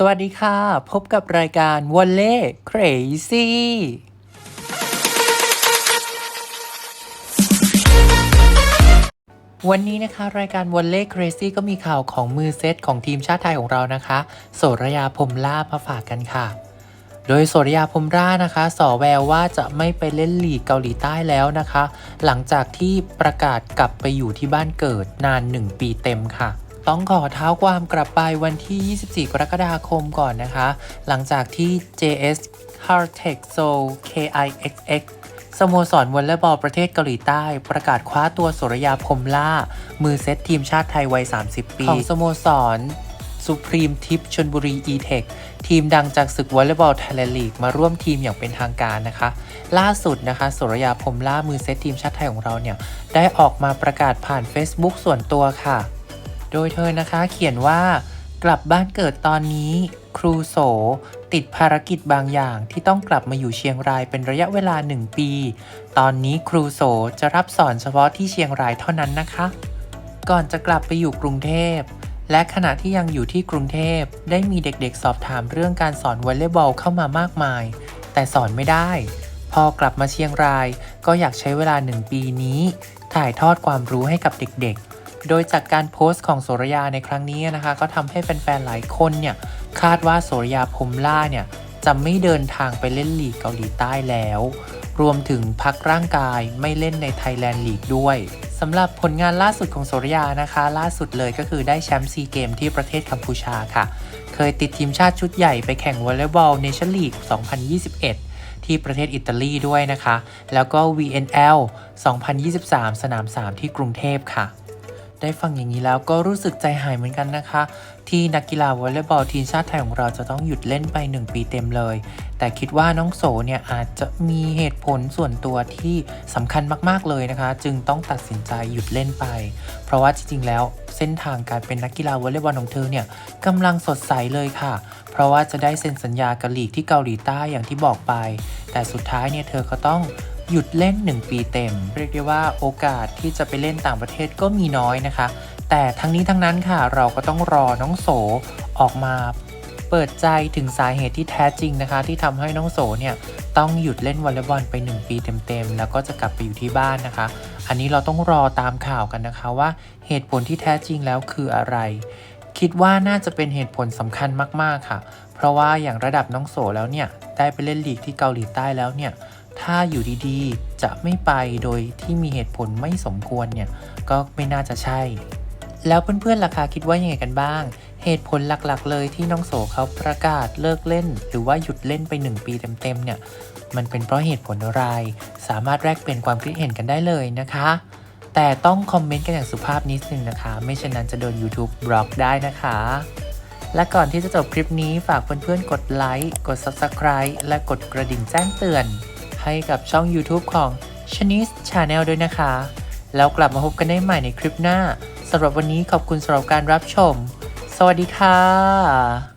สวัสดีค่ะ พบกับรายการวอลเล่ครซี่วันนี้นะคะ รายการวอลเล่ครซี่ก็มีข่าวของมือเซตของทีมชาติไทยของเรานะคะ โสรยาพรมล่ามาฝากกันค่ะ โดยโสรยาพรมรานะคะ สอแววว่าจะไม่ไปเล่นลีกเกาหลีใต้แล้วนะคะ หลังจากที่ประกาศกลับไปอยู่ที่บ้านเกิดนาน 1 ปีเต็มค่ะ ต้องขอเท้าความกลับไปวันที่ 24 กรกฎาคมก่อนนะคะ หลังจากที่ JS Hartech s o KIXX สโมสรวอลเลย์บอลประเทศเกาหลีใต้ ประกาศคว้าตัวสุรยาพรมล่า มือเซตทีมชาติไทยวัย 30 ปี ของสโมสรสุพรีมทิพชนบุรี e-tech ทีมดังจากศึกวอลเลย์บอลไทยแลนด์ลีกมาร่วมทีมอย่างเป็นทางการนะคะ ล่าสุดนะคะสุรยาพรมล่ามือเซตทีมชาติไทยของเราเนี่ย ได้ออกมาประกาศผ่าน Facebook ส่วนตัวค่ะ โดยเธอนะคะเขียนว่ากลับบ้านเกิดตอนนี้ ครูโส ติดภารกิจบางอย่างที่ต้องกลับมาอยู่เชียงรายเป็นระยะเวลาหนึ่งปี ตอนนี้ครูโสจะรับสอนเฉพาะที่เชียงรายเท่านั้นนะคะ ก่อนจะกลับไปอยู่กรุงเทพและขณะที่ยังอยู่ที่กรุงเทพได้มีเด็กๆสอบถามเรื่องการสอนวอลเลย์บอลเข้ามามากมาย แต่สอนไม่ได้ พอกลับมาเชียงรายก็อยากใช้เวลาหนึ่งปีนี้ ถ่ายทอดความรู้ให้กับเด็กๆ โดยจากการโพสต์ของโสรยาในครั้งนี้นะคะ ก็ทำให้แฟนๆหลายคนเนี่ยคาดว่าโสรยาพรมล่าเนี่ยจะไม่เดินทางไปเล่นลีกเกาหลีใต้แล้ว รวมถึงพักร่างกายไม่เล่นในไทยแลนด์ลีกด้วยสำหรับผลงานล่าสุดของโสรยานะคะ ล่าสุดเลยก็คือได้แชมป์ซีเกมที่ประเทศกัมพูชาค่ะ เคยติดทีมชาติชุดใหญ่ไปแข่งวอลเลย์บอลเนชั่นลีก 2021 ที่ประเทศอิตาลีด้วยนะคะ แล้วก็ VNL 2023 สนาม 3 ที่กรุงเทพค่ะ ได้ฟังอย่างนี้แล้วก็รู้สึกใจหายเหมือนกันนะคะ ที่นักกีฬาวอลเลย์บอลทีมชาติไทยของเราจะต้องหยุดเล่นไป 1 ปีเต็มเลย แต่คิดว่าน้องโสเนี่ยอาจจะมีเหตุผลส่วนตัวที่สำคัญมากๆเลยนะคะ จึงต้องตัดสินใจหยุดเล่นไป เพราะว่าจริงๆแล้วเส้นทางการเป็นนักกีฬาวอลเลย์บอลของเธอเนี่ยกำลังสดใสเลยค่ะ เพราะว่าจะได้เซ็นสัญญากับลีกที่เกาหลีใต้อย่างที่บอกไป แต่สุดท้ายเนี่ยเธอก็ต้อง หยุดเล่น 1 ปีเต็ม เรียกได้ว่าโอกาสที่จะไปเล่นต่างประเทศก็มีน้อยนะคะ แต่ทั้งนี้ทั้งนั้นค่ะเราก็ต้องรอน้องโสออกมาเปิดใจถึงสาเหตุที่แท้จริงนะคะ ที่ทำให้น้องโสเนี่ยต้องหยุดเล่นวอลเลย์บอลไป 1 ปีเต็มๆ แล้วก็จะกลับไปอยู่ที่บ้านนะคะ อันนี้เราต้องรอตามข่าวกันนะคะว่าเหตุผลที่แท้จริงแล้วคืออะไร คิดว่าน่าจะเป็นเหตุผลสำคัญมากๆค่ะ เพราะว่าอย่างระดับน้องโสแล้วเนี่ยได้ไปเล่นลีกที่เกาหลีใต้แล้วเนี่ย ถ้าอยู่ดีๆ จะไม่ไปโดยที่มีเหตุผลไม่สมควรเนี่ย ก็ไม่น่าจะใช่ แล้วเพื่อนๆล่ะคะคิดว่ายังไงกันบ้าง เหตุผลหลักๆ เลยที่น้องโสเขาประกาศเลิกเล่น หรือว่าหยุดเล่นไป 1 ปีเต็มๆ เนี่ย มันเป็นเพราะเหตุผลอะไร สามารถแลกเปลี่ยนความคิดเห็นกันได้เลยนะคะ แต่ต้องคอมเมนต์กันอย่างสุภาพนิดนึงนะคะ ไม่เช่นนั้นจะโดน YouTube บล็อกได้นะคะและก่อนที่จะจบคลิปนี้ฝากเพื่อนๆ กดไลค์ กด Subscribe และกดกระดิ่งแจ้งเตือน ให้กับช่อง YouTube ของ c h a n e s Channel ด้วยนะคะ แล้วกลับมาพบกันได้ใหม่ในคลิปหน้าสำหรับวันนี้ขอบคุณสำหรับการรับชม สวัสดีค่ะ